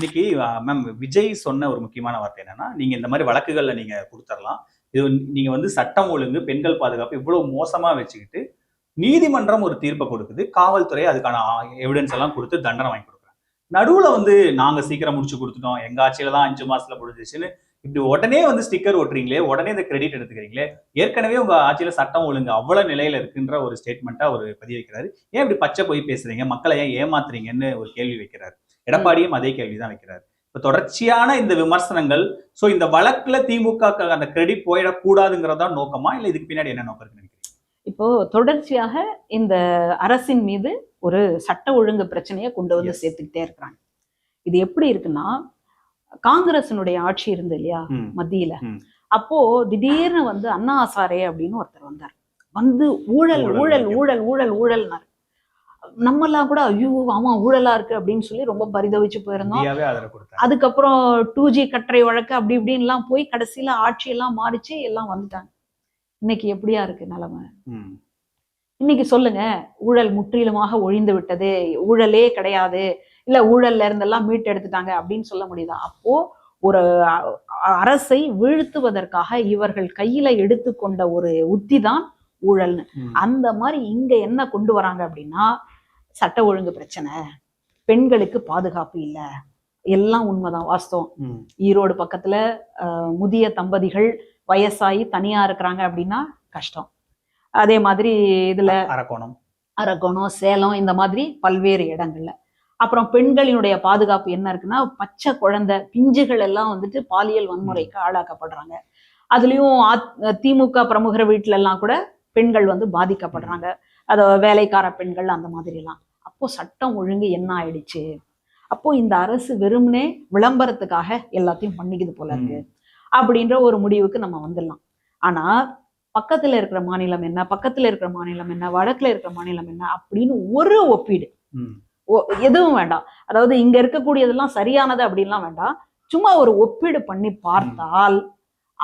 இன்னைக்கு மேம் விஜய் சொன்ன ஒரு முக்கியமான வார்த்தை என்னன்னா நீங்க இந்த மாதிரி வழக்குகள்ல நீங்க கொடுத்துடலாம் இது நீங்க வந்து சட்டம் ஒழுங்கு பெண்கள் பாதுகாப்பு இவ்வளவு மோசமா வச்சுக்கிட்டு நீதிமன்றம் ஒரு தீர்ப்பை கொடுக்குது. காவல்துறை அதுக்கான எவிடன்ஸ் எல்லாம் கொடுத்து தண்டனை வாங்கி கொடுக்குறாங்க. நடுவுல வந்து நாங்க சீக்கிரம் முடிச்சு கொடுத்துட்டோம். எங்க ஆட்சியில தான் அஞ்சு மாசத்துல முடிஞ்சிச்சுன்னு இப்படி உடனே வந்து ஸ்டிக்கர் ஒட்டுறீங்களே உடனே இந்த கிரெடிட் எடுத்துக்கிறீங்களே ஏற்கனவே உங்க ஆட்சியில சட்டம் ஒழுங்கு அவ்வளவு நிலையில இருக்குன்ற ஒரு ஸ்டேட்மெண்ட்டா அவர் பதிவு வைக்கிறாரு. ஏன் இப்படி பச்சை போய் பேசுறீங்க? மக்களை ஏன் ஏமாத்துறீங்கன்னு ஒரு கேள்வி வைக்கிறாரு. எடப்பாடியும் அதே கேள்விதான் வைக்கிறாரு. இப்ப தொடர்ச்சியான இந்த விமர்சனங்கள் சோ இந்த வழக்குல திமுக அந்த கிரெடிட் போயிடக்கூடாதுங்கிறதா நோக்கமா இல்ல இதுக்கு பின்னாடி என்ன நோக்கம் இப்போ தொடர்ச்சியாக இந்த அரசின் மீது ஒரு சட்ட ஒழுங்கு பிரச்சனையை கொண்டு வந்து. சேர்த்துக்கிட்டே இருக்கிறாங்க. இது எப்படி இருக்குன்னா காங்கிரசினுடைய ஆட்சி இருந்து இல்லையா மத்தியில. அப்போ திடீர்னு வந்து அண்ணா ஹசாரே அப்படின்னு ஒருத்தர் வந்தார். வந்து ஊழல் ஊழல். ஊழல் ஊழல் ஊழல்னாரு. நம்மெல்லாம் கூட ஐயோ ஆமா ஊழலா இருக்கு அப்படின்னு சொல்லி ரொம்ப பரிதவிச்சு போயிருந்தோம். அதுக்கப்புறம் டூ ஜி கட்டுரை வழக்கு அப்படி இப்படின்லாம் போய் கடைசியில ஆட்சி எல்லாம் மாறிச்சு எல்லாம் வந்துட்டாங்க. இன்னைக்கு எப்படியா இருக்கு நிலைமை? இன்னைக்கு சொல்லுங்க ஊழல் முற்றிலுமாக ஒழிந்து விட்டது ஊழலே கிடையாது இல்ல ஊழல்ல இருந்தெல்லாம் மீட்டு எடுத்துட்டாங்க அப்படின்னு சொல்ல முடியுதா? அப்போ ஒரு அரசை வீழ்த்துவதற்காக இவர்கள் கையில எடுத்துக்கொண்ட ஒரு உத்தி தான் ஊழல்னு. அந்த மாதிரி இங்க என்ன கொண்டு வராங்க அப்படின்னா சட்ட ஒழுங்கு பிரச்சனை. பெண்களுக்கு பாதுகாப்பு இல்ல. எல்லாம் உண்மைதான் வாஸ்தவம். ஈரோடு பக்கத்துல முதிய தம்பதிகள் வயசாகி தனியா இருக்கிறாங்க அப்படின்னா கஷ்டம். அதே மாதிரி இதுல அரக்கோணம். அரக்கோணம் சேலம் இந்த மாதிரி பல்வேறு இடங்கள்ல. அப்புறம் பெண்களினுடைய பாதுகாப்பு என்ன இருக்குன்னா பச்சை குழந்தை பிஞ்சுகள் எல்லாம் வந்துட்டு பாலியல் வன்முறைக்கு ஆளாக்கப்படுறாங்க. அதுலயும் திமுக பிரமுகர் வீட்டுல எல்லாம் கூட பெண்கள் வந்து பாதிக்கப்படுறாங்க. அத வேலைக்கார பெண்கள் அந்த மாதிரி எல்லாம் அப்போ சட்டம் ஒழுங்கு என்ன ஆயிடுச்சு? அப்போ இந்த அரசு வெறுமனே விளம்பரத்துக்காக எல்லாத்தையும் பண்ணிக்குது போல இருக்கு. அப்படின்ற ஒரு முடிவுக்கு நம்ம வந்துடலாம். ஆனா பக்கத்துல இருக்கிற மாநிலம் என்ன? பக்கத்துல இருக்கிற மாநிலம் என்ன? வடக்குல இருக்கிற மாநிலம் என்ன? அப்படின்னு ஒரு ஒப்பீடு. எதுவும் வேண்டாம். அதாவது இங்க இருக்கக்கூடியதெல்லாம் சரியானது அப்படின்லாம் வேண்டாம். சும்மா ஒரு ஒப்பீடு பண்ணி பார்த்தால்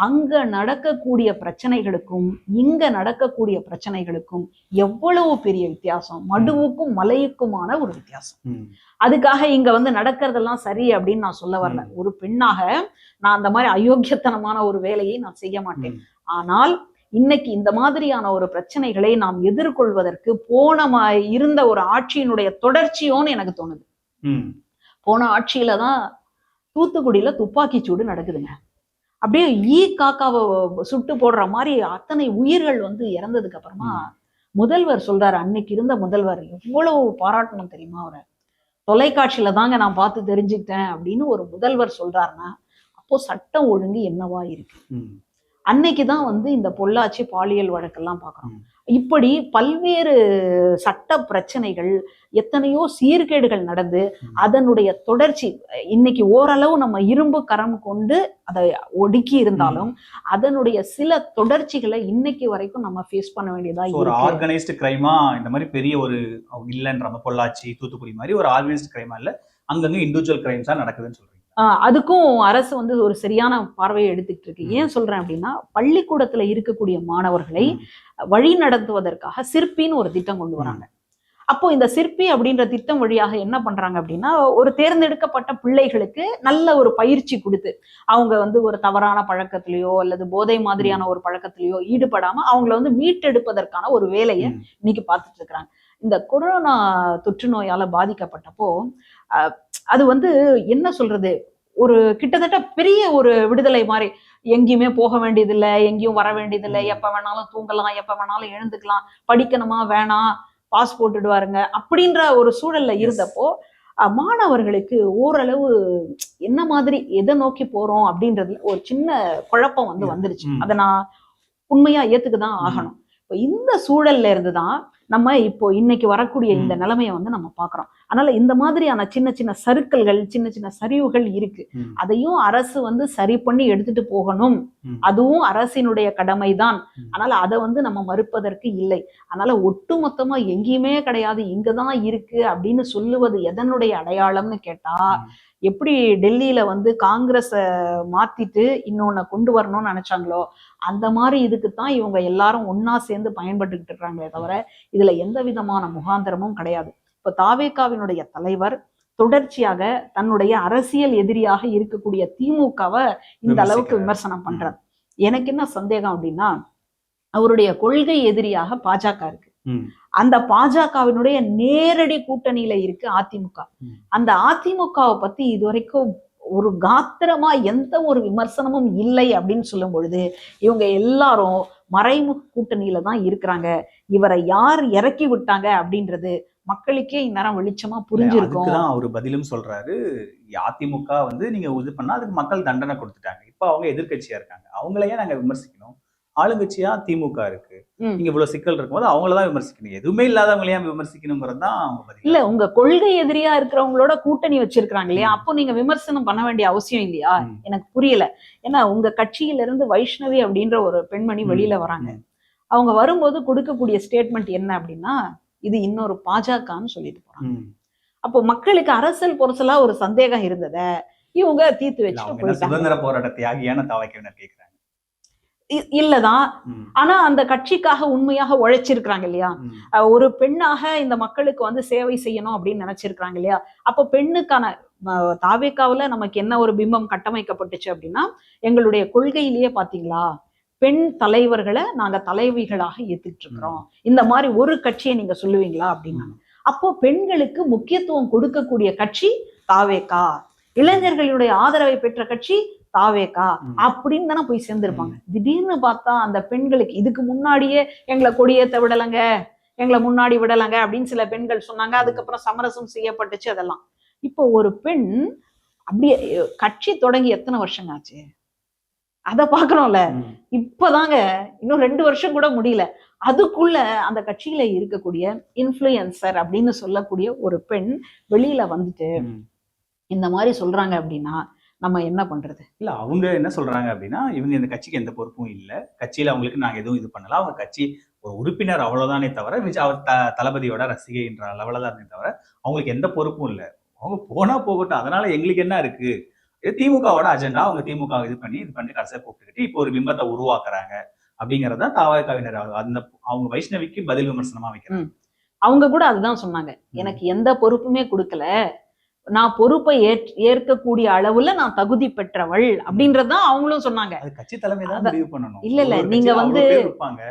அங்க நடக்கக்கூடிய பிரச்சனைகளுக்கும் இங்க நடக்கக்கூடிய பிரச்சனைகளுக்கும் எவ்வளவு பெரிய வித்தியாசம்? மடுவுக்கும் மலையுக்குமான ஒரு வித்தியாசம். அதுக்காக இங்க வந்து நடக்கிறதெல்லாம் சரி அப்படின்னு நான் சொல்ல வரல. ஒரு பெண்ணாக நான் அந்த மாதிரி அயோக்கியத்தனமான ஒரு வேலையை நான் செய்ய மாட்டேன். ஆனால் இன்னைக்கு இந்த மாதிரியான ஒரு பிரச்சனைகளை நாம் எதிர்கொள்வதற்கு போன இருந்த ஒரு ஆட்சியினுடைய தொடர்ச்சியோன்னு எனக்கு தோணுது. போன ஆட்சியில தான் தூத்துக்குடியில துப்பாக்கி சூடு நடக்குதுங்க. அப்படியே ஈ காக்காவை சுட்டு போடுற மாதிரி அத்தனை உயிர்கள் வந்து இறந்ததுக்கு அப்புறமா முதல்வர் சொல்றாரு அன்னைக்கு இருந்த முதல்வர் எவ்வளவு பாராட்டணும் தெரியுமா அவரை? தொலைக்காட்சியில தாங்க நான் பார்த்து தெரிஞ்சுக்கிட்டேன் அப்படின்னு ஒரு முதல்வர் சொல்றாருன்னா அப்போ சட்டம் ஒழுங்கு என்னவா இருக்கு? அன்னைக்கு தான் வந்து இந்த பொள்ளாச்சி பாலியல் வழக்கெல்லாம் பார்க்குறோம். இப்படி பல்வேறு சட்ட பிரச்சனைகள் எத்தனையோ சீர்கேடுகள் நடந்து. அதனுடைய தொடர்ச்சி இன்னைக்கு ஓரளவு நம்ம இரும்பு கரம் கொண்டு அதை ஒடுக்கி இருந்தாலும் அதனுடைய சில தொடர்ச்சிகளை இன்னைக்கு வரைக்கும் நம்ம ஃபேஸ் பண்ண வேண்டியதா ஒரு ஆர்கனைஸ்டு கிரைமா இந்த மாதிரி பெரிய ஒரு இல்லைன்ற பொள்ளாச்சி தூத்துக்குடி மாதிரி ஒரு ஆர்கனைஸ்டு கிரைமா இல்ல அங்கங்க இண்டிவிஜுவல் கிரைம்ஸா நடக்குதுன்னு ஆஹ் அதுக்கும் அரசு வந்து ஒரு சரியான பார்வையை எடுத்துக்கிட்டு இருக்கு. ஏன் சொல்றேன் அப்படின்னா பள்ளிக்கூடத்துல இருக்கக்கூடிய மாணவர்களை வழி நடத்துவதற்காக சிற்பின்னு ஒரு திட்டம் கொண்டு வராங்க. அப்போ இந்த சிற்பி அப்படின்ற திட்டம் வழியாக என்ன பண்றாங்க அப்படின்னா ஒரு தேர்ந்தெடுக்கப்பட்ட பிள்ளைகளுக்கு நல்ல ஒரு பயிற்சி கொடுத்து அவங்க வந்து ஒரு தவறான பழக்கத்திலேயோ அல்லது போதை மாதிரியான ஒரு பழக்கத்திலேயோ ஈடுபடாம அவங்கள வந்து மீட்டெடுப்பதற்கான ஒரு வேலையை இன்னைக்கு பார்த்துட்டு இருக்கிறாங்க. இந்த கொரோனா தொற்று நோயால பாதிக்கப்பட்டப்போ அது வந்து என்ன சொல்றது ஒரு கிட்டத்தட்ட பெரிய ஒரு விடுதலை மாதிரி எங்கேயுமே போக வேண்டியதில்லை எங்கேயும் வர வேண்டியதில்லை. எப்ப வேணாலும் தூங்கலாம் எப்ப வேணாலும் எழுந்துக்கலாம் படிக்கணுமா வேணாம் பாஸ் போட்டுடுவாருங்க அப்படின்ற ஒரு சூழல்ல. இருந்தப்போ மாணவர்களுக்கு ஓரளவு என்ன மாதிரி எதை நோக்கி போறோம் அப்படின்றதுல ஒரு சின்ன குழப்பம் வந்து. வந்துருச்சு. அதை நான் உண்மையா ஏத்துக்க தான் ம். ஆகணும் இப்போ இந்த சூழல்ல இருந்து தான் நம்ம இப்போ இன்னைக்கு வரக்கூடிய இந்த. நிலைமையை வந்து நம்ம பார்க்கறோம் அதனால இந்த மாதிரியான சின்ன சின்ன சறுக்கல்கள் சின்ன சின்ன சரிவுகள் இருக்கு அதையும் அரசு வந்து சரி பண்ணி எடுத்துட்டு போகணும். அதுவும் அரசினுடைய கடமைதான். அதனால அதை வந்து நம்ம மறுப்பதற்கு இல்லை அதனால ஒட்டுமொத்தமா எங்கேயுமே கிடையாது இங்கதான் இருக்கு அப்படின்னு சொல்லுவது எதனுடைய அடையாளம்னு கேட்டா. எப்படி டெல்லியில வந்து காங்கிரஸ மாத்திட்டு இன்னொன்னு கொண்டு வரணும்னு நினைச்சாங்களோ அந்த மாதிரி இதுக்கு தான் இவங்க எல்லாரும் ஒண்ணா சேர்ந்து பயன்பட்டுக்கிட்டு இருக்காங்களே தவிர இதுல எந்த விதமான முகாந்திரமும் கிடையாது இப்ப தாவேகாவினுடைய தலைவர் தொடர்ச்சியாக தன்னுடைய அரசியல் எதிரியாக இருக்கக்கூடிய திமுகவை இந்த அளவுக்கு. விமர்சனம் பண்றார் எனக்கு என்ன சந்தேகம் அப்படின்னா அவருடைய கொள்கை எதிரியாக பாஜக இருக்கு. அந்த பாஜகவினுடைய நேரடி கூட்டணியில இருக்கு அதிமுக. அந்த அதிமுகவை பத்தி இதுவரைக்கும் ஒரு காத்திரமா எந்த ஒரு விமர்சனமும் இல்லை அப்படின்னு சொல்லும் பொழுது இவங்க எல்லாரும் மறைமுக கூட்டணியில தான் இருக்கிறாங்க இவரை யார் இறக்கி விட்டாங்க அப்படின்றது மக்களுக்கே இந்நேரம் வெளிச்சமா புரிஞ்சிருக்கும். அதுக்குதான் அவர் பதிலும் சொல்றாரு. அதிமுக வந்து நீங்க இது பண்ணா அதுக்கு மக்கள் தண்டனை கொடுத்துட்டாங்க. இப்ப அவங்க எதிர்க்கட்சியா இருக்காங்க. அவங்களையே நாங்க விமர்சிக்கணும். ஆளுங்கட்சியா திமுக இருக்கு. நீங்க இவ்வளவு சிக்கல் இருக்கும்போது அவங்களதான் விமர்சிக்கணும். எதுவுமே இல்லாதவங்கள ஏன் விமர்சிக்கணுங்கிறது தான் இல்ல உங்க கொள்கை எதிரியா இருக்கிறவங்களோட கூட்டணி வச்சிருக்காங்க இல்லையா. அப்போ நீங்க விமர்சனம் பண்ண வேண்டிய அவசியம் இல்லையா. எனக்கு புரியல. ஏன்னா உங்க கட்சியில இருந்து வைஷ்ணவி அப்படின்ற ஒரு பெண்மணி. வெளியில வராங்க. அவங்க வரும்போது கொடுக்கக்கூடிய ஸ்டேட்மெண்ட் என்ன அப்படின்னா இது இன்னொரு பாஜகன்னு சொல்லிட்டு போறாங்க. அப்போ மக்களுக்கு அரசியல் பொருசலா ஒரு சந்தேகம் இருந்தத இவங்க தீர்த்து போயிட்டாங்க. சுதந்திர போராட்ட தியாகியான தாவைக்கவினர் கேக்குறாங்க. இ- இல்லதான். ஆனா அந்த கட்சிக்காக உண்மையாக உழைச்சிருக்கிறாங்க இல்லையா? ஒரு பெண்ணாக இந்த மக்களுக்கு வந்து சேவை செய்யணும் அப்படின்னு நினைச்சிருக்கிறாங்க இல்லையா? அப்போ பெண்ணுக்கான தாவேக்காவுல நமக்கு என்ன ஒரு பிம்பம் கட்டமைக்கப்பட்டுச்சு அப்படின்னா எங்களுடைய கொள்கையிலேயே பாத்தீங்களா? பெண் தலைவர்களை நாங்க தலைவிகளாக ஏத்துக்கிட்டு இருக்கிறோம் இந்த மாதிரி ஒரு கட்சியை நீங்க சொல்லுவீங்களா அப்படின்னா. அப்போ பெண்களுக்கு முக்கியத்துவம் கொடுக்கக்கூடிய கட்சி தாவேக்கா இளைஞர்களுடைய ஆதரவை பெற்ற கட்சி தாவேக்கா. அப்படின்னு தானே போய் சேர்ந்திருப்பாங்க. திடீர்னு பார்த்தா அந்த பெண்களுக்கு இதுக்கு முன்னாடியே எங்களை கொடியேத்த விடலைங்க எங்களை முன்னாடி விடலைங்க அப்படின்னு சில பெண்கள் சொன்னாங்க. அதுக்கப்புறம் சமரசம் செய்யப்பட்டுச்சு அதெல்லாம். இப்போ ஒரு பெண் அப்படியே கட்சி தொடங்கி எத்தனை வருஷங்க ஆச்சு? அத பாக்குறோம்ல ம். இப்பதாங்க இன்னும் ரெண்டு வருஷம் கூட முடியல. அதுக்குள்ள அந்த கட்சியில இருக்கக்கூடிய இன்ஃப்ளூயன்சர் அப்படின்னு சொல்லக்கூடிய ஒரு பெண் வெளியில வந்துட்டு. இந்த மாதிரி சொல்றாங்க அப்படின்னா நம்ம என்ன பண்றது? இல்ல அவங்க என்ன சொல்றாங்க அப்படின்னா இவங்க இந்த கட்சிக்கு எந்த பொறுப்பும் இல்ல. கட்சியில அவங்களுக்கு நாங்க எதுவும் இது பண்ணல. அவங்க கட்சி ஒரு உறுப்பினர் அவ்வளவுதானே தவிர அவர் த தளபதியோட ரசிகைன்ற அளவுல தான் இருந்தே தவிர அவங்களுக்கு எந்த பொறுப்பும் இல்ல. அவங்க போனா போகட்டும். அதனால எங்களுக்கு என்ன இருக்கு? இது திமுகவோட அஜெண்டா அவங்க திமுக இது பண்ணி இது பண்ணி கடைசியை கூப்பிட்டுக்கிட்டு இப்போ ஒரு பிம்பத்தை உருவாக்குறாங்க. அப்படிங்கறத தாவகவினர் அந்த அவங்க வைஷ்ணவிக்கு பதில் விமர்சனமா வைக்கிறாங்க. அவங்க கூட அதுதான் சொன்னாங்க. எனக்கு எந்த பொறுப்புமே கொடுக்கல. நான் பொறுப்பை ஏற் ஏற்கக்கூடிய அளவுல நான் தகுதி பெற்றவள் அப்படின்றதுதான் அவங்களும் சொன்னாங்க கட்சி தலைமை இல்ல, இல்ல, நீங்க வந்து-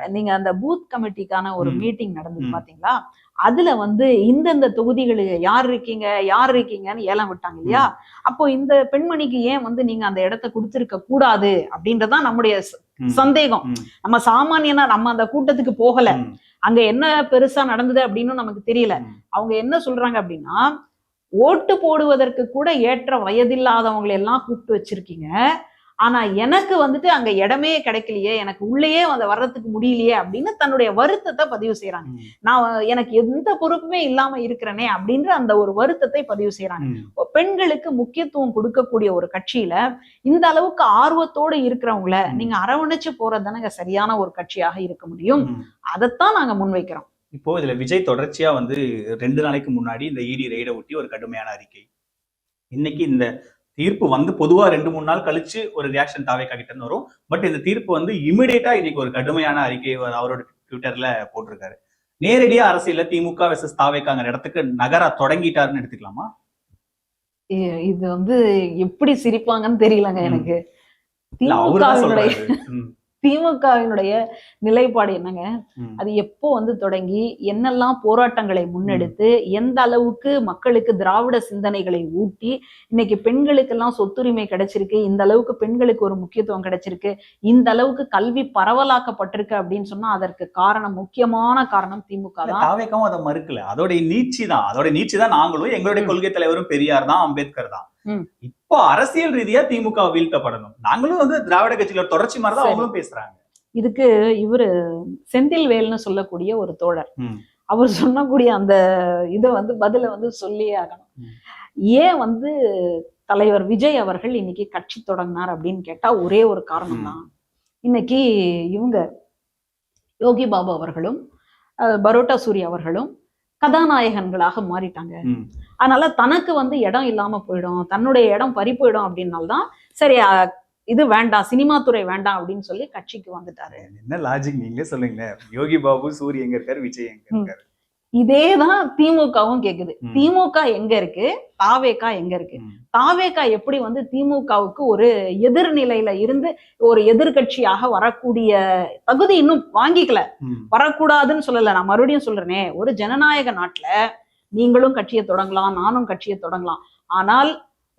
நீங்க அந்த பூத் கமிட்டிக்கான ஒரு. மீட்டிங் நடந்தது. பாத்தீங்களா அதுல வந்து இந்தந்த தொகுதிகளுக்கு யார் இருக்கீங்க யார் இருக்கீங்கன்னு ஏலம் விட்டாங்க இல்லையா அப்போ இந்த பெண்மணிக்கு ஏன் வந்து நீங்க அந்த இடத்த கொடுத்திருக்க கூடாது அப்படின்றதான் நம்முடைய. சந்தேகம். நம்ம சாமானியனா நம்ம அந்த கூட்டத்துக்கு போகல. அங்க என்ன பெருசா நடந்தது அப்படின்னு நமக்கு தெரியல. அவங்க என்ன சொல்றாங்க அப்படின்னா ஓட்டு போடுவதற்கு கூட ஏற்ற வயதில்லாதவங்களை எல்லாம் கூப்பிட்டு வச்சிருக்கீங்க ஆனா எனக்கு வந்துட்டு அங்க இடமே கிடைக்கலையே எனக்கு உள்ளேயே அந்த வர்றதுக்கு முடியலையே அப்படின்னு தன்னுடைய வருத்தத்தை பதிவு செய்யறாங்க. நான் எனக்கு எந்த பொறுப்புமே இல்லாம இருக்கிறேனே அப்படின்ற அந்த ஒரு வருத்தத்தை பதிவு செய்யறாங்க. பெண்களுக்கு முக்கியத்துவம் கொடுக்கக்கூடிய ஒரு கட்சியில இந்த அளவுக்கு ஆர்வத்தோடு இருக்கிறவங்கள. நீங்க அரவணைச்சு போறது தானங்க சரியான ஒரு கட்சியாக இருக்க முடியும். அதைத்தான் நாங்க முன்வைக்கிறோம் இப்போ இதுல விஜய் தொடர்ச்சியா வந்து ரெண்டு நாளைக்கு முன்னாடி இந்த இடி ரெய்டை ஒட்டி ஒரு கடுமையான அறிக்கை. இன்னைக்கு இந்த தீர்ப்பு வந்து பொதுவா ரெண்டு மூணு நாள் கழிச்சு ஒரு ரியாக்ஷன் தாவே கிட்ட வரும். பட் இந்த தீர்ப்பு வந்து இமிடியேட்டா இன்னைக்கு ஒரு கடுமையான அறிக்கையை அவர் அவரோட ட்விட்டர்ல போட்டிருக்காரு. நேரடியா அரசியல்ல திமுக வெர்சஸ் தாவேக்காங்கிற இடத்துக்கு நகர தொடங்கிட்டாருன்னு எடுத்துக்கலாமா? இது வந்து எப்படி சிரிப்பாங்கன்னு தெரியலங்க. எனக்கு. திமுகவினுடைய நிலைப்பாடு என்னங்க? அது எப்போ வந்து தொடங்கி என்னெல்லாம் போராட்டங்களை முன்னெடுத்து எந்த அளவுக்கு மக்களுக்கு திராவிட சிந்தனைகளை ஊட்டி இன்னைக்கு பெண்களுக்கெல்லாம் சொத்துரிமை கிடைச்சிருக்கு இந்த அளவுக்கு பெண்களுக்கு ஒரு முக்கியத்துவம் கிடைச்சிருக்கு இந்த அளவுக்கு கல்வி பரவலாக்கப்பட்டிருக்கு அப்படின்னு சொன்னா அதற்கு காரணம் முக்கியமான காரணம் திமுக தான். அதை மறுக்கல. அதோட நீட்சி தான். அதோட நீட்சி தான் நாங்களும் எங்களுடைய. கொள்கை தலைவரும் பெரியார் தான் அம்பேத்கர் தான். இப்போ அரசியல் ரீதியா திமுக வீழ்த்தப்படணும். நாங்களும் வந்து திராவிட கட்சியில தொடர்ச்சி மாதிரி தான் சரி. அவங்களும் பேசுறாங்க. இதுக்கு இவரு செந்தில் வேல்னு சொல்லக்கூடிய ஒரு தோழர். அவர் சொன்னக்கூடிய அந்த இதை வந்து பதில வந்து சொல்லியே ஆகணும். ஏன் வந்து தலைவர் விஜய் அவர்கள் இன்னைக்கு கட்சி தொடங்கினார் அப்படின்னு கேட்டா ஒரே ஒரு காரணம் தான். இன்னைக்கு இவங்க யோகி பாபு அவர்களும் பரோட்டா சூரி அவர்களும் கதாநாயகன்களாக மாறிட்டாங்க. அதனால தனக்கு வந்து இடம் இல்லாம போயிடும் தன்னுடைய இடம் பறி போயிடும் அப்படின்னால்தான் சரி இது வேண்டாம் சினிமா துறை வேண்டாம் அப்படின்னு சொல்லி கட்சிக்கு வந்துட்டாரு என்ன லாஜிக் நீங்களே சொல்லுங்களேன் யோகி பாபு சூரிய எங்க இருக்காரு விஜய் எங்க. இருக்காரு இதேதான் திமுகவும் கேக்குது. திமுக எங்க இருக்கு தாவேகா எங்க இருக்கு ம். தாவேகா எப்படி வந்து திமுகவுக்கு ஒரு எதிர்நிலையில இருந்து ஒரு எதிர்க்கட்சியாக வரக்கூடிய தகுதி இன்னும் வாங்கிக்கல. வரக்கூடாதுன்னு சொல்லல நான் மறுபடியும் சொல்றேனே ஒரு ஜனநாயக நாட்டுல நீங்களும் கட்சியை தொடங்கலாம் நானும் கட்சியை தொடங்கலாம் ஆனால்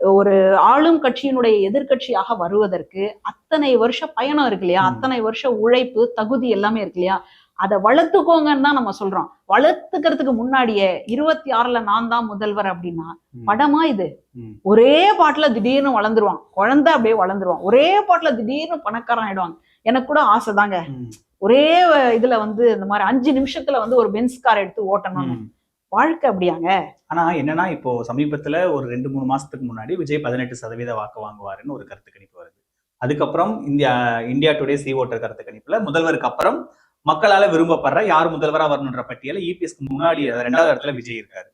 ஒரு ஆளும் கட்சியினுடைய எதிர்க்கட்சியாக வருவதற்கு அத்தனை வருஷ பயணம் இருக்கு இல்லையா. அத்தனை வருஷ உழைப்பு தகுதி எல்லாமே இருக்கு இல்லையா அதை வளர்த்துக்கோங்கன்னு தான் நம்ம சொல்றோம். வளர்த்துக்கிறதுக்கு முன்னாடியே இருபத்தி ஆறுல நான் தான் முதல்வர் அப்படின்னா. படமா இது. ஒரே பாட்டுல திடீர்னு வளர்ந்துருவான். குழந்தை அப்படியே வளர்ந்துருவான். ஒரே பாட்டுல திடீர்னு பணக்காரன் ஆயிடுவாங்க எனக்கு கூட ஆசை தாங்க. ஒரே இதுல வந்து இந்த மாதிரி அஞ்சு நிமிஷத்துல வந்து ஒரு பென்ஸ் கார் எடுத்து ஓட்டணும்னு. ம். வாழ்க்கை அப்படியாங்க? ஆனா என்னன்னா இப்போ சமீபத்துல ஒரு ரெண்டு மூணு மாசத்துக்கு முன்னாடி விஜய் பதினெட்டு சதவீத வாக்கு வாங்குவாருன்னு ஒரு கருத்து கணிப்பு வருது. அதுக்கப்புறம் India India Today C Voter கருத்து கணிப்புல முதல்வருக்கு அப்புறம் மக்களால விரும்பப்படுற யார் முதல்வரா வரணுன்ற பட்டியல இபிஎஸ்க்கு முன்னாடி அதாவது ரெண்டாவது இடத்துல விஜய் இருக்காரு.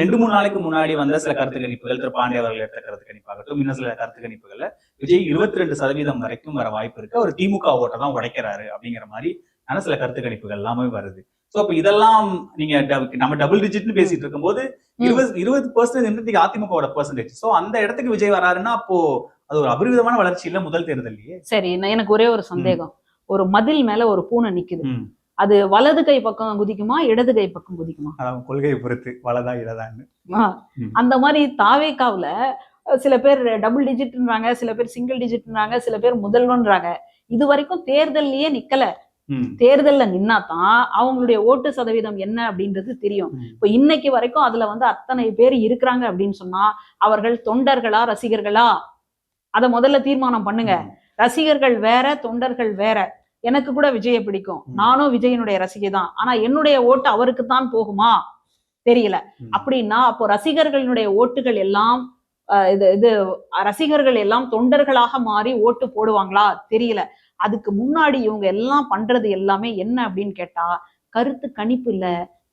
ரெண்டு மூணு நாளைக்கு முன்னாடி வந்த சில கருத்து கணிப்புகள் திரு பாண்டிய அவர்கள் எடுத்த கருத்து கணிப்பாகட்டும் இன்னும் சில கருத்து கணிப்புகள்ல விஜய் இருபத்தி ரெண்டு சதவீதம் வரைக்கும் வர வாய்ப்பு இருக்கு. அவர் திமுக ஓட்டை தான் உடைக்கிறாரு அப்படிங்கிற மாதிரி ஆனா சில கருத்து கணிப்புகள் எல்லாமே வருது. சோ அப்ப இதெல்லாம் நீங்க நம்ம டபுள் டிஜிட்னு பேசிட்டு இருக்கும்போது இருபது இருபது பர்சன்டேஜ் அதிமுகவோட பர்சன்டேஜ் சோ அந்த இடத்துக்கு விஜய் வராருன்னா அப்போ அது ஒரு அபரிவிதமான வளர்ச்சி இல்ல முதல் தேர்தல்லையே? சரி எனக்கு ஒரே ஒரு சந்தேகம். ஒரு மதில் மேல ஒரு பூனை நிக்குது. அது வலது கை பக்கம் குதிக்குமா இடது கை பக்கம் குதிக்குமா? கொள்கையை பொறுத்து வளதா இடதான்னு. அந்த மாதிரி தாவேக்காவுல சில பேர் டபுள் டிஜிட்ன்றாங்க சில பேர் சிங்கிள் டிஜிட்ன்றாங்க சில பேர் முதல்வன்றாங்க இது வரைக்கும் தேர்தல்லயே நிக்கல. தேர்தல்ல நின்னாதான் அவங்களுடைய ஓட்டு சதவீதம் என்ன அப்படின்றது தெரியும். இப்ப இன்னைக்கு வரைக்கும் அதுல வந்து அத்தனை பேர் இருக்கிறாங்க அப்படின்னு சொன்னா அவர்கள் தொண்டர்களா ரசிகர்களா? அத முதல்ல தீர்மானம் பண்ணுங்க. ரசிகர்கள் வேற தொண்டர்கள் வேற. எனக்கு கூட விஜயை பிடிக்கும். நானும் விஜயனுடைய ரசிகை தான். ஆனா என்னுடைய ஓட்டு அவருக்கு தான் போகுமா? தெரியல. அப்படின்னா அப்போ ரசிகர்களினுடைய ஓட்டுகள் எல்லாம் இது இது ரசிகர்கள் எல்லாம் தொண்டர்களாக மாறி ஓட்டு போடுவாங்களா? தெரியல. அதுக்கு முன்னாடி இவங்க எல்லாம் பண்றது எல்லாமே என்ன அப்படின்னு கேட்டா கருத்து கணிப்பு இல்ல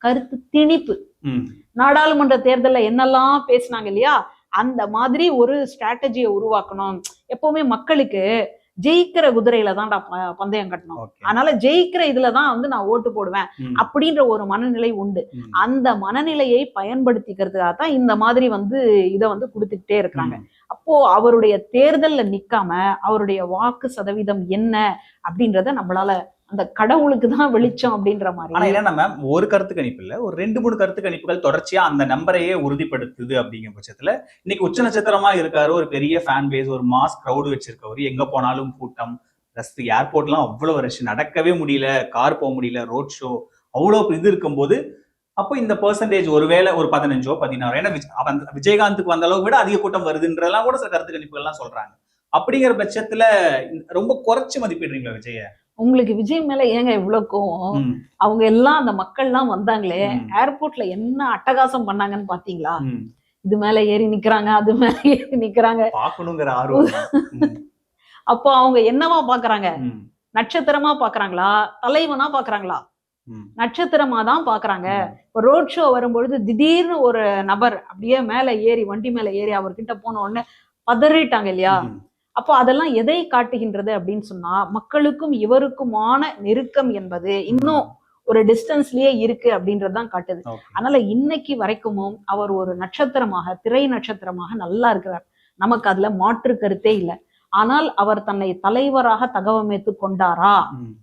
கருத்து திணிப்பு. நாடாளுமன்ற தேர்தல்ல என்னெல்லாம் பேசினாங்க இல்லையா? அந்த மாதிரி ஒரு ஸ்ட்ராட்டஜியை உருவாக்கணும் எப்பவுமே மக்களுக்கு ஜெயிக்கிற குதிரையில தான்டா ப- பந்தயம் கட்டணும் அதனால ஜெயிக்கிற இதுல தான் வந்து நான் ஓட்டு போடுவேன். அப்படின்ற ஒரு மனநிலை உண்டு. அந்த மனநிலையை பயன்படுத்திக்கிறதுக்காக தான் இந்த மாதிரி வந்து இதை வந்து கொடுத்துக்கிட்டே இருக்கிறாங்க. அப்போ அவருடைய தேர்தல்ல நிக்காம அவருடைய வாக்கு சதவீதம் என்ன அப்படின்றத நம்மளால அந்த கடவுளுக்கு தான் வெளிச்சம் அப்படின்ற ஆனா இல்ல என்னன்னா மேம் ஒரு கருத்து கணிப்பு இல்ல ஒரு ரெண்டு மூணு கருத்து கணிப்புகள் தொடர்ச்சியா அந்த நம்பரையே உறுதிப்படுத்துது அப்படிங்கிற பட்சத்துல இன்னைக்கு உச்ச நட்சத்திரமா இருக்காரு ஒரு பெரிய ஃபேன் பேஸ் ஒரு மாஸ் க்ரௌடு வச்சிருக்கவர் எங்க போனாலும் கூட்டம் ரஸ்து ஏர்போர்ட்லாம் அவ்வளவு ரஷ் நடக்கவே முடியல கார் போக முடியல ரோட் ஷோ அவ்வளவு இது இருக்கும்போது அப்போ இந்த பர்சன்டேஜ் ஒருவேளை ஒரு பதினஞ்சோ பதினாறோ ஏன்னா விஜ- விஜயகாந்துக்கு வந்த அளவுக்கு விட அதிக கூட்டம் வருதுன்றதெல்லாம் கூட சில கருத்து கணிப்புகள்லாம் சொல்றாங்க. அப்படிங்கிற பட்சத்துல ரொம்ப குறைச்சு மதிப்பிடுறீங்களா விஜய? உங்களுக்கு விஜய் மேல ஏங்க இவ்வளவு கோவம்? அவங்க எல்லாம் அந்த மக்கள் எல்லாம் வந்தாங்களே ஏர்போர்ட்ல என்ன அட்டகாசம் பண்ணாங்கன்னு பாத்தீங்களா. இது மேல ஏறி நிக்கிறாங்க அது மேல ஏறி நிக்கிறாங்க. அப்போ அவங்க என்னவா பாக்குறாங்க? நட்சத்திரமா பாக்குறாங்களா? தலைவனா பாக்குறாங்களா. நட்சத்திரமா தான் பாக்குறாங்க. இப்போ ரோட் ஷோ வரும்பொழுது திடீர்னு ஒரு நபர் அப்படியே மேல ஏறி வண்டி மேல ஏறி அவர்கிட்ட போன உடனே பதறிட்டாங்க இல்லையா. அப்போ அதெல்லாம் எதை காட்டுகின்றது அப்படின்னு சொன்னா மக்களுக்கும் இவருக்குமான நெருக்கம் என்பது இன்னும் ஒரு டிஸ்டன்ஸ்லயே இருக்கு அப்படின்றதுதான் காட்டுது. அதனால இன்னைக்கு வரைக்குமும் அவர் ஒரு நட்சத்திரமாக திரை நட்சத்திரமாக நல்லா இருக்கிறார். நமக்கு அதுல மாற்று கருத்தே இல்லை. ஆனால் அவர் தன்னை தலைவராக தகவமைத்து கொண்டாரா.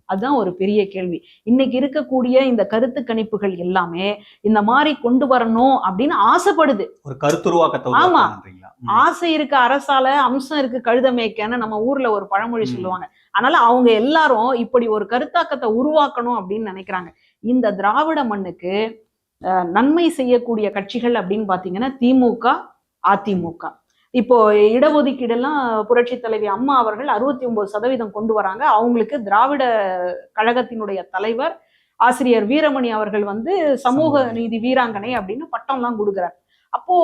அதுதான் ஒரு பெரிய கேள்வி. இன்னைக்கு இருக்கக்கூடிய இந்த கருத்து கணிப்புகள் எல்லாமே இந்த மாதிரி கொண்டு வரணும் அப்படின்னு ஆசைப்படுது. ஒரு கருத்துருவாக்கத்தை ஆமா. ஆசை இருக்கு அரசால அம்சம் இருக்கு கழுதமேக்கன்னு நம்ம ஊர்ல ஒரு பழமொழி. சொல்லுவாங்க. அதனால அவங்க எல்லாரும் இப்படி ஒரு கருத்தாக்கத்தை உருவாக்கணும் அப்படின்னு நினைக்கிறாங்க. இந்த திராவிட மண்ணுக்கு நன்மை செய்யக்கூடிய கட்சிகள் அப்படின்னு பாத்தீங்கன்னா திமுக அதிமுக. இப்போ இடஒதுக்கீடெல்லாம் புரட்சி தலைவி அம்மா அவர்கள் அறுபத்தி ஒன்பது சதவீதம் கொண்டு வராங்க. அவங்களுக்கு திராவிட கழகத்தினுடைய தலைவர் ஆசிரியர் வீரமணி அவர்கள் வந்து சமூக நீதி வீராங்கனை அப்படின்னு பட்டம்லாம் கொடுக்குறார். அப்போ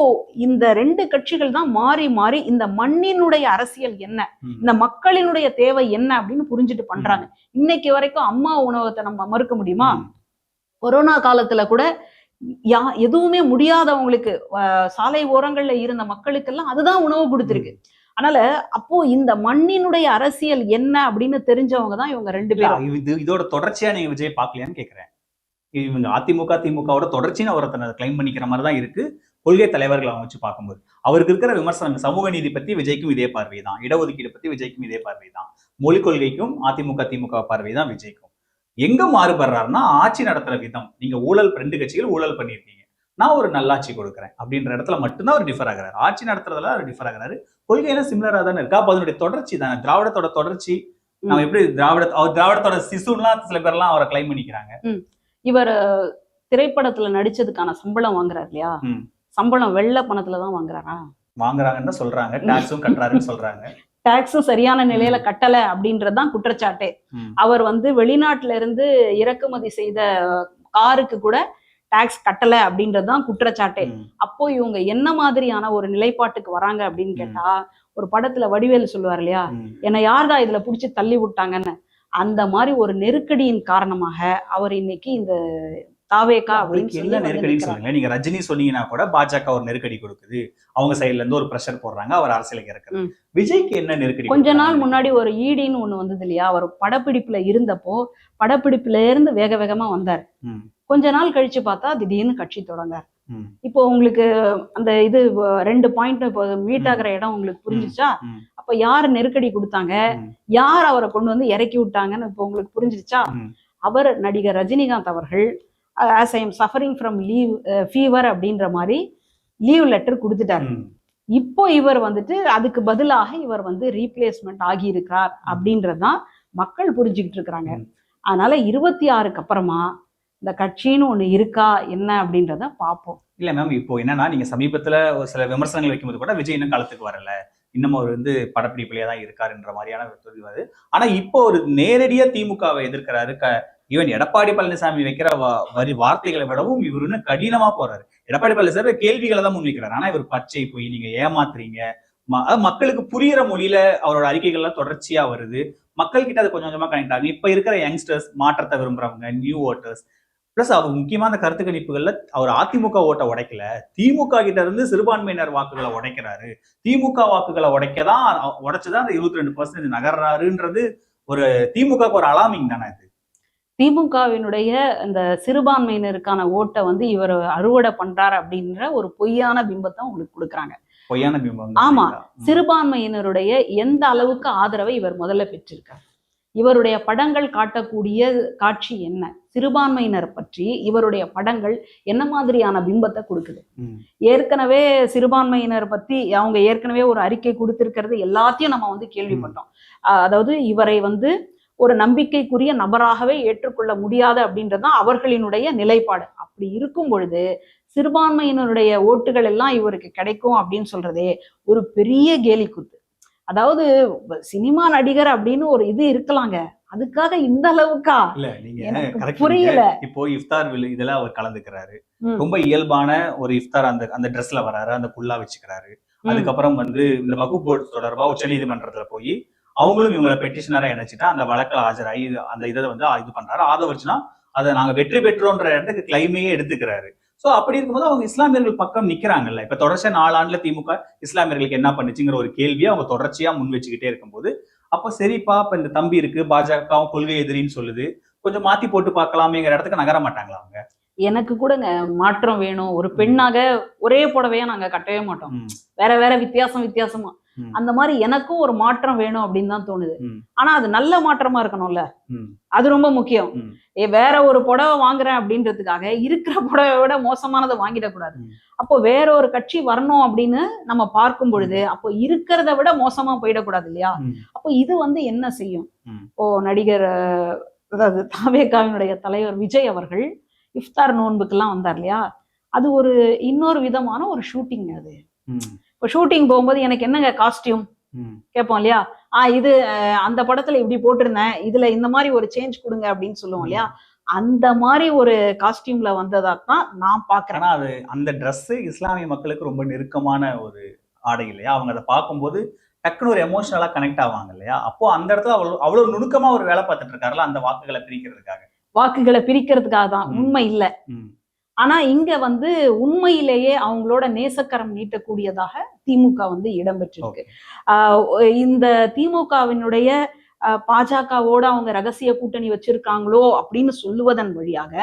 இந்த ரெண்டு கட்சிகள் தான் மாறி மாறி இந்த மண்ணினுடைய அரசியல் என்ன. இந்த மக்களினுடைய தேவை என்ன அப்படின்னு புரிஞ்சுட்டு பண்றாங்க. இன்னைக்கு வரைக்கும் அம்மா உணவகத்தை நம்ம மறுக்க முடியுமா. கொரோனா காலத்துல கூட யா எதுவுமே முடியாதவங்களுக்கு சாலை ஓரங்கள்ல இருந்த மக்களுக்கெல்லாம் அதுதான் உணவு கொடுத்துருக்கு. அதனால அப்போ இந்த மண்ணினுடைய அரசியல் என்ன அப்படின்னு தெரிஞ்சவங்க தான் இவங்க ரெண்டு பேரும். இது இதோட தொடர்ச்சியா நீங்க விஜய் பாக்கலையான்னு கேக்குறேன். இவங்க அதிமுக திமுகவோட தொடர்ச்சின்னு அவரை தன்னை கிளைம் பண்ணிக்கிற மாதிரி தான் இருக்கு. கொள்கை தலைவர்கள் அவங்க வச்சு பார்க்கும்போது. அவருக்கு இருக்கிற விமர்சனம் சமூக நீதி பத்தி விஜய்க்கும் இதே பார்வை தான் இடஒதுக்கீடு பத்தி விஜய்க்கும் இதே பார்வை தான் மொழிக் கொள்கைக்கும் அதிமுக திமுக பார்வை தான் விஜய்க்கும். எங்க மாறுபடுறாருன்னா ஆட்சி நடத்துற விதம். நீங்க ஊழல் ரெண்டு கட்சிகள் ஊழல் பண்ணியிருக்கீங்க. நான் ஒரு நல்லாட்சி கொடுக்குறேன். அப்படின்ற இடத்துல மட்டும்தான் அவர் டிஃபர் ஆகுறாரு. ஆட்சி நடத்துறதுல அவர் டிஃபர் ஆகுறாரு. கொள்கையில சிமிலரா தானே இருக்கா. அப்ப அதனுடைய தொடர்ச்சி தானே? திராவிடத்தோட தொடர்ச்சி. நம்ம எப்படி திராவிட அவர் திராவிடத்தோட சிசுலாம் சில பேர்லாம் அவரை கிளைம் பண்ணிக்கிறாங்க. இவர் திரைப்படத்துல நடிச்சதுக்கான சம்பளம் வாங்குறாரு இல்லையா. சம்பளம் வெள்ளை பணத்துல தான் வாங்குறாரா? வாங்குறாங்கன்னு சொல்றாங்க. டாக்ஸும் கட்டுறாருன்னு சொல்றாங்க. டாக்ஸும் சரியான நிலையில கட்டல அப்படின்றதுதான் குற்றச்சாட்டே. அவர் வந்து வெளிநாட்டுல இருந்து இறக்குமதி செய்த காருக்கு கூட டாக்ஸ் கட்டல அப்படின்றதுதான் குற்றச்சாட்டே. அப்போ இவங்க என்ன மாதிரியான ஒரு நிலைப்பாட்டுக்கு வராங்க அப்படின்னு. கேட்டா ஒரு படத்துல வடிவேலு சொல்லுவார் இல்லையா. என்னை யார்டா இதுல புடிச்சு தள்ளி விட்டாங்கன்னு அந்த மாதிரி ஒரு நெருக்கடியின் காரணமாக அவர் இன்னைக்கு இந்த தாவேகா அப்படின்னு என்ன நெருக்கடின்னு. சொல்லுங்க நீங்க ரஜினி சொன்னீங்கன்னா கூட பாஜக ஒரு நெருக்கடி கொடுக்குது அவங்க சைடுல இருந்து ஒரு பிரஷர் போடுறாங்க அவர் அரசியலுக்கு இறக்குறது. விஜய்க்கு என்ன நெருக்கடி கொஞ்ச நாள்? முன்னாடி ஒரு ஈடின்னு ஒண்ணு வந்தது இல்லையா அவர் படப்பிடிப்புல இருந்தப்போ படப்பிடிப்புல இருந்து வேக வேகமா வந்தார். கொஞ்ச நாள் கழிச்சு பார்த்தா திடீர்னு கட்சி தொடங்க ம். இப்போ உங்களுக்கு அந்த இது ரெண்டு பாயிண்ட் இப்போ மீட். ஆகுற இடம் உங்களுக்கு புரிஞ்சிச்சா. அப்ப யார் நெருக்கடி கொடுத்தாங்க. யார் அவரை கொண்டு வந்து இறக்கி விட்டாங்கன்னு இப்போ உங்களுக்கு புரிஞ்சிருச்சா. அவர் நடிகர் ரஜினிகாந்த் அவர்கள் as I am suffering from leave fever அப்படின்ற மாதிரி லீவ் லெட்டர் கொடுத்துட்டாரு. இப்போ இவர் வந்துட்டு அதுக்கு பதிலாக இவர் வந்து ரீப்ளேஸ்மெண்ட் ஆகியிருக்கிறார் அப்படின்றதுதான் மக்கள் புரிஞ்சுக்கிட்டு இருக்கிறாங்க. அதனால இருபத்தி ஆறுக்கு அப்புறமா இந்த கட்சின்னு ஒண்ணு இருக்கா என்ன அப்படின்றத பார்ப்போம். இல்ல மேம் இப்போ என்னன்னா நீங்க சமீபத்துல ஒரு சில விமர்சனங்கள் வைக்கும்போது கூட விஜய் இன்னும் களத்துக்கு வரல. இன்னும் அவர் வந்து படப்பிடிப்புலயே தான் இருக்காருன்ற மாதிரியான தெரிவாது ஆனா இப்போ ஒரு நேரடியா திமுகவை எதிர்க்கிறாரு க ஈவன் எடப்பாடி பழனிசாமி வைக்கிற வரி வார்த்தைகளை விடவும் இவர் இன்னும் கடினமா போறாரு. எடப்பாடி பழனிசாமி கேள்விகளை தான் முன்வைக்கிறார். ஆனா இவர் பச்சை போய் நீங்க ஏமாத்துறீங்க. ம- மக்களுக்கு புரியிற மொழியில அவரோட அறிக்கைகள்லாம் தொடர்ச்சியா வருது. மக்கள் கிட்ட அது கொஞ்சம் கொஞ்சமா கனெக்ட் ஆகும். இப்ப இருக்கிற யங்ஸ்டர்ஸ் மாற்றத்தை விரும்புறவங்க நியூ ஓட்டர்ஸ் பிளஸ் அவர் முக்கியமான கருத்து கணிப்புகள்ல அவர் அதிமுக ஓட்டை உடைக்கல. திமுக கிட்ட இருந்து சிறுபான்மையினர் வாக்குகளை உடைக்கிறாரு. திமுக வாக்குகளை உடைக்கதான் உடைச்சுதான் அந்த இருபத்தி ரெண்டு பர்சன்டேஜ் நகர்றாருன்றது ஒரு திமுக ஒரு அலாமிங் தானே இது திமுகவினுடைய இந்த சிறுபான்மையினருக்கான ஓட்டை வந்து இவர் அறுவடை பண்றாரு அப்படின்ற ஒரு பொய்யான பிம்பத்தை உங்களுக்கு கொடுக்குறாங்க. பொய்யான பிம்பம் ஆமா. சிறுபான்மையினருடைய எந்த அளவுக்கு ஆதரவை இவர் முதல்ல பெற்றிருக்கார்? இவருடைய படங்கள் காட்டக்கூடிய காட்சி என்ன? சிறுபான்மையினர் பற்றி இவருடைய படங்கள் என்ன மாதிரியான பிம்பத்தை கொடுக்குது. ஏற்கனவே சிறுபான்மையினர் பத்தி அவங்க ஏற்கனவே ஒரு அறிக்கை கொடுத்திருக்கிறது எல்லாத்தையும் நம்ம வந்து கேள்விப்பட்டோம். அதாவது இவரை வந்து ஒரு நம்பிக்கைக்குரிய நபராகவே ஏற்றுக்கொள்ள முடியாது அப்படின்றதுதான் அவர்களினுடைய நிலைப்பாடு அப்படி இருக்கும் பொழுது சிறுபான்மையினருடைய ஓட்டுகள் எல்லாம் இவருக்கு கிடைக்கும் அப்படின்னு சொல்றதே ஒரு பெரிய கேலி கூத்து அதாவது சினிமா நடிகர் அப்படின்னு ஒரு இது இருக்கலாங்க அதுக்காக இந்த அளவுக்கா இல்ல நீங்க புரியல. இப்போ இஃப்தார் வில் இதுல அவர் கலந்துக்கிறாரு. ரொம்ப இயல்பான ஒரு இஃப்தார் அந்த அந்த ட்ரெஸ்ல வராரு அந்த குல்லா வச்சுக்கிறாரு. அதுக்கப்புறம் வந்து இந்த வகுப்பு தொடர்பா உச்சநீதிமன்றத்துல போய் அவங்களும் இவங்களை பெட்டிஷனரா இணைச்சிட்டா அந்த வழக்கில் ஆஜராகி அந்த இதை வந்து இது பண்றாரு. ஆதவர்ச்சுனா அதை நாங்க வெற்றி பெற்றோன்ற இடத்துக்கு கிளைமையே எடுத்துக்கிறாரு. சோ அப்படி இருக்கும்போது அவங்க இஸ்லாமியர்கள் பக்கம் நிக்கிறாங்கல்ல. இப்ப தொடர்ச்சியா நாலாண்டுல திமுக இஸ்லாமியர்களுக்கு என்ன பண்ணுச்சுங்கிற ஒரு கேள்வியை அவங்க தொடர்ச்சியா முன் வச்சுக்கிட்டே இருக்கும்போது அப்போ சரிப்பா இப்ப இந்த தம்பி இருக்கு பாஜகவும் கொள்கை எதிரின்னு சொல்லுது. கொஞ்சம் மாத்தி போட்டு பார்க்கலாமேங்கிற இடத்துக்கு நகர மாட்டாங்களா அவங்க? எனக்கு கூடங்க மாற்றம் வேணும். ஒரு பெண்ணாக ஒரே புடவையா நாங்க கட்டவே மாட்டோம். வேற வேற வித்தியாசம் வித்தியாசமா. அந்த மாதிரி எனக்கும் ஒரு மாற்றம் வேணும் அப்படின்னு தான் தோணுது. ஆனா அது நல்ல மாற்றமா இருக்கணும்ல. அது ரொம்ப முக்கியம். வேற ஒரு புடவை வாங்குறேன் அப்படின்றதுக்காக இருக்கிற புடவை விட மோசமானதை வாங்கிடக்கூடாது. அப்போ வேற ஒரு கட்சி வரணும் அப்படின்னு நம்ம பார்க்கும் பொழுது அப்போ இருக்கிறத விட மோசமா போயிடக்கூடாது இல்லையா. அப்போ இது வந்து என்ன செய்யும். ஓ நடிகர் அதாவது தாவேகாவினுடைய தலைவர் விஜய் அவர்கள் இஃப்தார் நோன்புக்கெல்லாம் வந்தார் இல்லையா? அது ஒரு இன்னொரு விதமான ஒரு ஷூட்டிங் அது. இப்போ ஷூட்டிங் போகும்போது எனக்கு என்னங்க காஸ்டியூம் கேட்போம் இல்லையா? ஆ இது அந்த படத்துல இப்படி போட்டிருந்தேன். இதுல இந்த மாதிரி ஒரு சேஞ்ச் கொடுங்க அப்படின்னு சொல்லுவோம் இல்லையா? அந்த மாதிரி ஒரு காஸ்டியூம்ல வந்ததா தான் நான் பாக்குறேன். அது அந்த Dress இஸ்லாமிய மக்களுக்கு ரொம்ப நெருக்கமான ஒரு ஆடை இல்லையா? அவங்க அதை பார்க்கும்போது டக்குனு ஒரு எமோஷனலா கனெக்ட் ஆவாங்க இல்லையா? அப்போ அந்த இடத்துல அவ்வளவு அவ்வளவு நுணுக்கமா ஒரு வேலை பார்த்துட்டு இருக்காருல்ல அந்த வாக்குகளை பிரிக்கிறதுக்காக. வாக்குகளை பிரிக்கிறதுக்காக தான். உண்மை இல்ல. ஆனா இங்க வந்து உண்மையிலேயே அவங்களோட நேசக்கரம் நீட்டக்கூடியதாக திமுக வந்து இடம்பெற்றிருக்கு. இந்த திமுகவினுடைய அஹ், பாஜகவோட அவங்க ரகசிய கூட்டணி வச்சிருக்காங்களோ அப்படின்னு சொல்லுவதன் வழியாக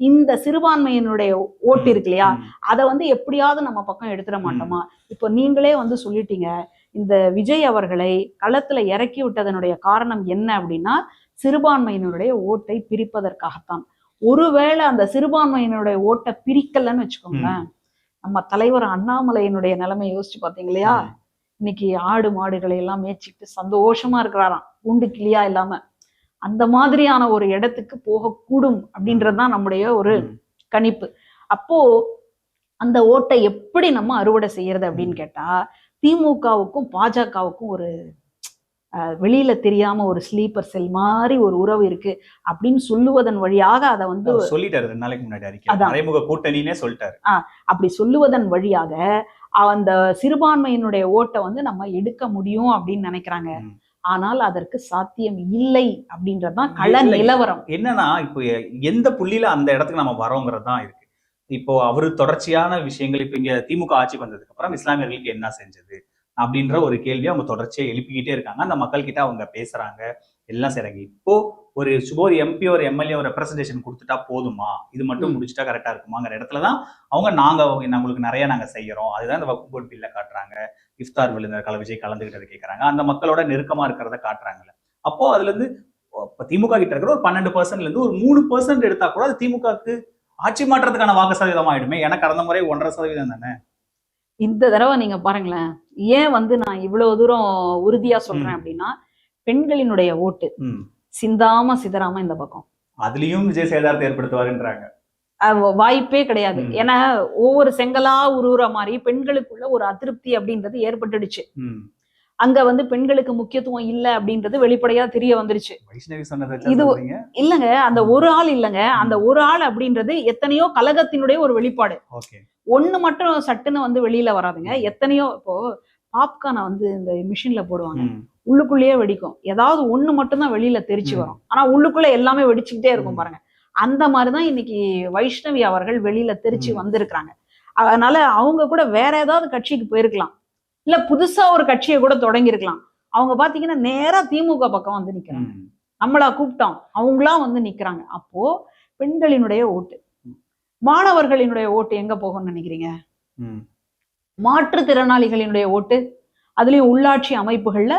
இந்த சிறுபான்மையினுடைய ஓட்டு இருக்கு இல்லையா. அதை வந்து எப்படியாவது நம்ம பக்கம் எடுத்துட மாட்டோமா? இப்போ நீங்களே வந்து சொல்லிட்டீங்க இந்த விஜய் அவர்களை களத்துல இறக்கி விட்டதனுடைய காரணம் என்ன அப்படின்னா சிறுபான்மையினருடைய ஓட்டை பிரிப்பதற்காகத்தான். ஒருவேளை அந்த சிறுபான்மையினருடைய ஓட்டை பிரிக்கலன்னு வச்சுக்கோங்களேன். நம்ம தலைவர் அண்ணாமலையினுடைய நிலைமை யோசிச்சு இல்லையா? ம். இன்னைக்கு ஆடு மாடுகளை எல்லாம் மேய்ச்சிட்டு சந்தோஷமா இருக்கிறாராம். கூண்டு கிளியா இல்லாம. அந்த மாதிரியான ஒரு இடத்துக்கு போகக்கூடும் அப்படின்றதுதான் நம்முடைய ஒரு. கணிப்பு. அப்போ அந்த ஓட்டை எப்படி நம்ம அறுவடை செய்யறது அப்படின்னு கேட்டா திமுகவுக்கும் பாஜகவுக்கும் ஒரு வெளியில தெரியாம ஒரு ஸ்லீப்பர் செல் மாதிரி ஒரு உறவு இருக்கு அப்படின்னு சொல்லுவதன் வழியாக அதை வந்து சொல்லிட்டாரு ரெண்டு நாளைக்கு முன்னாடி கூட்டணினே சொல்லிட்டாரு. அப்படி சொல்லுவதன் வழியாக அந்த சிறுபான்மையினுடைய ஓட்டை வந்து நம்ம எடுக்க முடியும் அப்படின்னு நினைக்கிறாங்க. ஆனால் அதற்கு சாத்தியம் இல்லை அப்படின்றதுதான் கள. நிலவரம். என்னன்னா இப்போ எந்த புள்ளியில அந்த இடத்துக்கு நம்ம வரோங்கிறது தான் இருக்கு. இப்போ அவரு தொடர்ச்சியான விஷயங்கள் இப்போ இங்க திமுக ஆட்சிக்கு வந்ததுக்கு அப்புறம் இஸ்லாமியர்களுக்கு என்ன செஞ்சது? அப்படின்ற ஒரு கேள்வியை அவங்க தொடர்ச்சியா எழுப்பிக்கிட்டே இருக்காங்க. அந்த மக்கள் கிட்ட அவங்க பேசுறாங்க. எல்லாம் செய்றாங்க. இப்போ ஒரு சுப ஒரு எம்பி ஒரு எம்எல்ஏ ஒரு ரெப்ரசன்டேஷன் கொடுத்துட்டா போதுமா? இது மட்டும். முடிச்சுட்டா கரெக்டா இருக்குமாங்கிற இடத்துல தான் அவங்க நாங்க உங்களுக்கு நிறைய நாங்க செய்யறோம். அதுதான் இந்த வகுப்பு போர்டு பில்ல காட்டுறாங்க. இஃப்தார் விழுந்த கல விஜய் கலந்துகிட்டது கேட்கறாங்க அந்த மக்களோட நெருக்கமா இருக்கிறத காட்டுறாங்கல்ல. அப்போ அதுல இருந்து திமுக கிட்ட இருக்கிற ஒரு பன்னெண்டு பர்சன்ட்ல இருந்து ஒரு மூணு பர்சன்ட் எடுத்தா கூட அது திமுகக்கு ஆட்சி மாற்றத்துக்கான வாக்கு சதவீதம் ஆயிடுமே ஏன்னா கடந்த முறை ஒன்றரை சதவீதம் தானே? இந்த தடவை நீங்க பாருங்களேன். ஏன் வந்து நான் இவ்வளவு தூரம் உறுதியா சொல்றேன். அப்படின்னா பெண்களினுடைய ஓட்டு. சிந்தாம சிதறாம இந்த பக்கம். அதுலயும் விஜய் சேதாரத்தை ஏற்படுத்துவாருன்றாங்க. வாய்ப்பே கிடையாது. ஏன்னா ஒவ்வொரு செங்கலா உருவுற மாதிரி பெண்களுக்குள்ள ஒரு அதிருப்தி அப்படின்றது ஏற்பட்டுடுச்சு. அங்க வந்து பெண்களுக்கு முக்கியத்துவம் இல்ல அப்படின்றது வெளிப்படையா தெரிய வந்துருச்சு. இது- இல்லங்க. அந்த ஒரு ஆள் இல்லங்க. அந்த ஒரு ஆள் அப்படின்றது எத்தனையோ கலகத்தினுடைய ஒரு வெளிப்பாடு. ஒண்ணு மட்டும் சட்டுன்னு வந்து வெளியில வராதுங்க. எத்தனையோ இப்போ பாப்கார்னை வந்து இந்த மிஷின்ல போடுவாங்க. உள்ளுக்குள்ளேயே வெடிக்கும். ஏதாவது ஒண்ணு மட்டும்தான் வெளியில தெரிச்சு. வரும். ஆனா உள்ளுக்குள்ள எல்லாமே வெடிச்சுக்கிட்டே இருக்கும். பாருங்க. அந்த மாதிரிதான் இன்னைக்கு வைஷ்ணவி அவர்கள் வெளியில தெரிச்சு. வந்திருக்கிறாங்க. அதனால அவங்க கூட வேற ஏதாவது கட்சிக்கு போயிருக்கலாம். இல்ல புதுசா ஒரு கட்சியை கூட தொடங்கி இருக்கலாம் அவங்க பாத்தீங்கன்னா நேரா திமுக பக்கம் வந்து நிக்கிறாங்க. நம்மளா கூப்பிட்டோம். அவங்களா வந்து நிக்கிறாங்க. அப்போ பெண்களினுடைய ஓட்டு. மாணவர்களினுடைய ஓட்டு எங்க போகும்னு நினைக்கிறீங்க? மாற்றுத்திறனாளிகளினுடைய ஓட்டு அதுலயும் உள்ளாட்சி அமைப்புகள்ல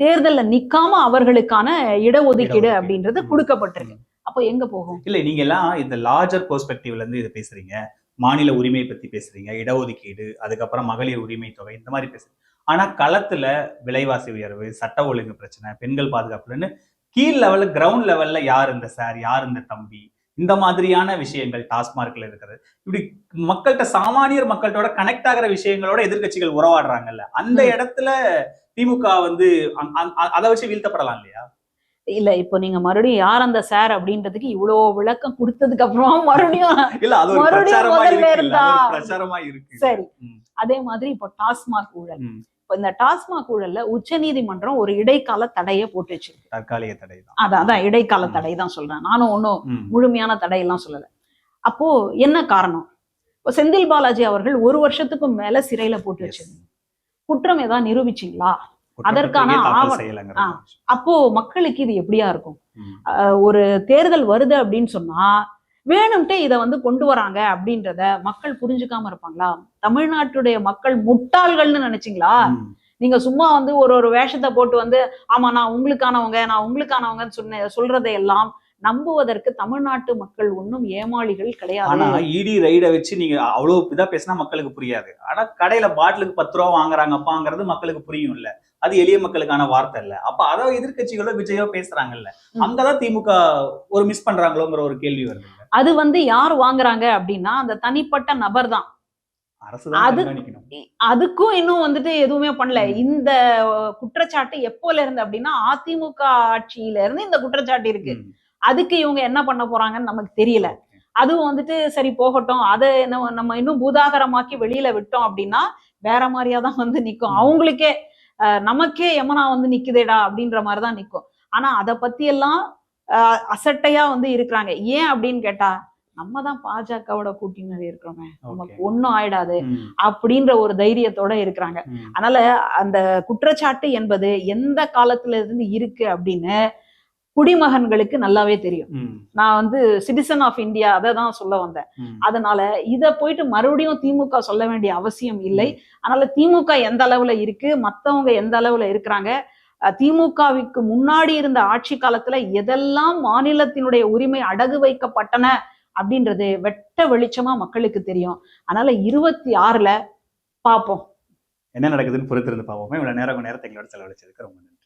தேர்தல்ல நிக்காம அவர்களுக்கான இடஒதுக்கீடு. அப்படின்றது. கொடுக்கப்பட்டிருக்கு. அப்போ எங்க போகும்? இல்ல நீங்க எல்லாம் இந்த லார்ஜர் பெர்ஸ்பெக்டிவ்ல இருந்து இது பேசுறீங்க. மாநில உரிமை பத்தி பேசுறீங்க இடஒதுக்கீடு அதுக்கப்புறம் மகளிர் உரிமை தொகை இந்த மாதிரி பேசுறீங்க. ஆனா களத்துல விலைவாசி உயர்வு சட்ட ஒழுங்கு பிரச்சனை பெண்கள் பாதுகாப்புலன்னு கீழ் லெவல்ல கிரவுண்ட் லெவல்ல யார் இந்த சார் யார் இந்த தம்பி இந்த மாதிரியான விஷயங்கள் டாஸ்மார்க்ல இருக்கிறது இப்படி மக்கள்கிட்ட சாமானியர் மக்கள்கிட்ட கனெக்ட் ஆகிற விஷயங்களோட எதிர்க்கட்சிகள் உறவாடுறாங்கல்ல அந்த. இடத்துல திமுக வந்து அதை வச்சு வீழ்த்தப்படலாம் இல்லையா? இல்ல இப்போ நீங்க மறுபடியும் யார் அந்த சார் அப்படின்றதுக்கு இவ்வளவு விளக்கம் கொடுத்ததுக்கு அப்புறம் மறுபடியும் இல்ல அது ஒரு மறுபடியும் சரி. அதே மாதிரி இப்போ டாஸ்மாக் ஊழல். இந்த டாஸ்மாக் ஊழல்ல உச்சநீதிமன்றம் ஒரு இடைக்கால தடையை போட்டு வச்சிருக்கு. தற்காலிக தடை தான் அதான் அதான் இடைக்கால. தடை தான் சொல்றேன். நானும் ஒன்றும். முழுமையான தடையெல்லாம் சொல்லல. அப்போ என்ன காரணம்? இப்போ செந்தில் பாலாஜி அவர்கள் ஒரு வருஷத்துக்கும் மேல சிறையில போட்டு. வச்சிருந்தாங்க குற்றம் ஏதாவது நிரூபிச்சிங்களா? அதற்கான ஆவணம். அப்போ மக்களுக்கு இது எப்படியா இருக்கும்? ஒரு தேர்தல் வருது அப்படின்னு சொன்னா வேணும்ட்டே இதை வந்து கொண்டு வராங்க அப்படின்றத மக்கள் புரிஞ்சுக்காம இருப்பாங்களா? தமிழ்நாட்டுடைய மக்கள் முட்டாள்கள்னு நினைச்சீங்களா. நீங்க சும்மா வந்து ஒரு ஒரு வேஷத்தை போட்டு வந்து ஆமா நான் உங்களுக்கானவங்க நான் உங்களுக்கானவங்கன்னு சொன்ன சொல்றதை எல்லாம் நம்புவதற்கு தமிழ்நாட்டு மக்கள் ஒன்றும் ஏமாளிகள் ஆனா கிடையாது இடி ரைட வச்சு நீங்க அவ்வளவு இதா பேசினா மக்களுக்கு புரியாது. ஆனா கடையில பாட்டிலுக்கு பத்து ரூபா வாங்குறாங்கப்பாங்கிறது மக்களுக்கு புரியும் இல்ல அது எளிய மக்களுக்கான வார்த்தை இல்ல. அப்ப அதை எதிர்க்கட்சிகளோ விஜயோ பேசுறாங்கல்ல. அங்கதான் திமுக ஒரு மிஸ் பண்றாங்களோங்கிற ஒரு கேள்வி வருது? அது வந்து யார் வாங்குறாங்க அப்படின்னா அந்த தனிப்பட்ட நபர் தான் அது- அதுக்கும் இன்னும் வந்துட்டு எதுவுமே பண்ணல. இந்த குற்றச்சாட்டு எப்போல இருந்து அப்படின்னா அதிமுக ஆட்சியில இருந்து இந்த குற்றச்சாட்டு இருக்கு. அதுக்கு இவங்க என்ன பண்ண போறாங்கன்னு நமக்கு தெரியல. அதுவும் வந்துட்டு சரி போகட்டும். அதை நம்ம இன்னும் பூதாகரமாக்கி வெளியில விட்டோம் அப்படின்னா வேற மாதிரியா தான் வந்து நிக்கும். அவங்களுக்கே நமக்கே யமுனா வந்து நிக்குதேடா அப்படின்ற மாதிரி தான் நிக்கும். ஆனா அதை பத்தி எல்லாம் அசட்டையா வந்து இருக்கிறாங்க. ஏன் அப்படின்னு கேட்டா நம்ம தான் பாஜகவோட கூட்டணியில் இருக்கிறோமே. நமக்கு. ஒன்றும் ஆயிடாது அப்படின்ற ஒரு தைரியத்தோட இருக்கிறாங்க. அதனால அந்த குற்றச்சாட்டு என்பது எந்த காலத்துல இருந்து இருக்கு அப்படின்னு குடிமகன்களுக்கு நல்லாவே தெரியும். நான் வந்து சிட்டிசன் ஆஃப் இந்தியா அதை தான் சொல்ல வந்தேன். அதனால இத போயிட்டு மறுபடியும் திமுக சொல்ல வேண்டிய அவசியம் இல்லை. அதனால திமுக எந்த அளவுல இருக்கு மத்தவங்க எந்த அளவுல இருக்கிறாங்க அஹ் முன்னாடி இருந்த ஆட்சி காலத்துல எதெல்லாம் மாநிலத்தினுடைய உரிமை அடகு வைக்கப்பட்டன அப்படின்றது வெட்ட வெளிச்சமா மக்களுக்கு தெரியும். அதனால இருபத்தி ஆறுல பார்ப்போம் என்ன நடக்குதுன்னு பொறுத்திருந்து பார்ப்போமே இவ்வளவு நேரம் நேரத்தை எங்களோட செலவழிச்சதுக்கு ரொம்ப நன்றி.